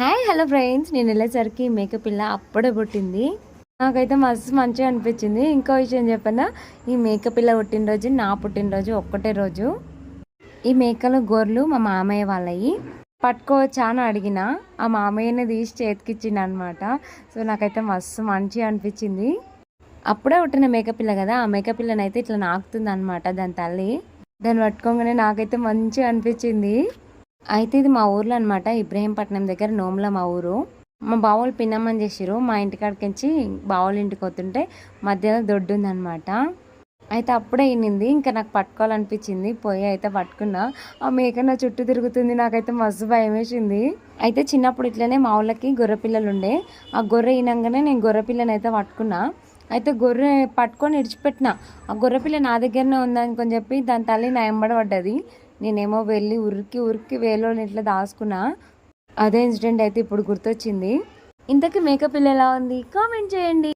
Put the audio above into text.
Hi hello friends. నేను వెళ్ళేసరికి makeup పిల్ల అప్పుడే పుట్టింది. నాకైతే మస్తు మంచిగా అనిపించింది. ఇంకో విషయం చెప్పనా? ఈ మేకప్ పిల్ల పుట్టినరోజు నా పుట్టినరోజు ఒక్కటే రోజు. ఈ మేకలు గొర్రెలు మా మామయ్య వాళ్ళవి పట్టుకోవచ్చా అని అడిగిన. ఆ మామయ్యని తీసి చేతికిచ్చిండు అనమాట సో నాకైతే మస్తు మంచిగా అనిపించింది. అప్పుడే పుట్టిన మేకప్ పిల్ల కదా? ఆ మేకప్ పిల్లని అయితే ఇట్లా నాకుతుంది అనమాట దాని తల్లి. దాన్ని పట్టుకోగానే నాకైతే మంచిగా అనిపించింది. అయితే ఇది మా ఊర్లో అనమాట ఇబ్రహీంపట్నం దగ్గర నోముల మా ఊరు. మా బావులు పిన్నమ్మని చేసిరు మా ఇంటికాడికించి బావుల ఇంటికి వస్తుంటే మధ్యలో దొడ్డు ఉందనమాట అయితే అప్పుడే ఇన్నింది ఇంకా నాకు పట్టుకోవాలనిపించింది. పోయి అయితే పట్టుకున్నా. ఆ మేక నా చుట్టూ తిరుగుతుంది. నాకైతే మస్తు భయం వేసింది అయితే చిన్నప్పుడు ఇట్లనే మా ఊళ్ళకి గొర్రె పిల్లలు ఉండే ఆ గొర్రె అయినాకనే నేను గొర్రె పిల్లని అయితే పట్టుకున్నా. అయితే గొర్రె పట్టుకొని ఇడిచిపెట్టిన. ఆ గొర్రె పిల్ల నా దగ్గరనే ఉందనుకొని చెప్పి దాని తల్లి నా ఎంబడ పడ్డది నేనేమో వెళ్ళి ఉరికి ఉరికి వేలో ఇట్లా దాచుకున్నా. అదే ఇన్సిడెంట్ అయితే ఇప్పుడు గుర్తొచ్చింది. ఇంతకీ మేకప్ పిల్ల ఎలా ఉంది? కామెంట్ చేయండి.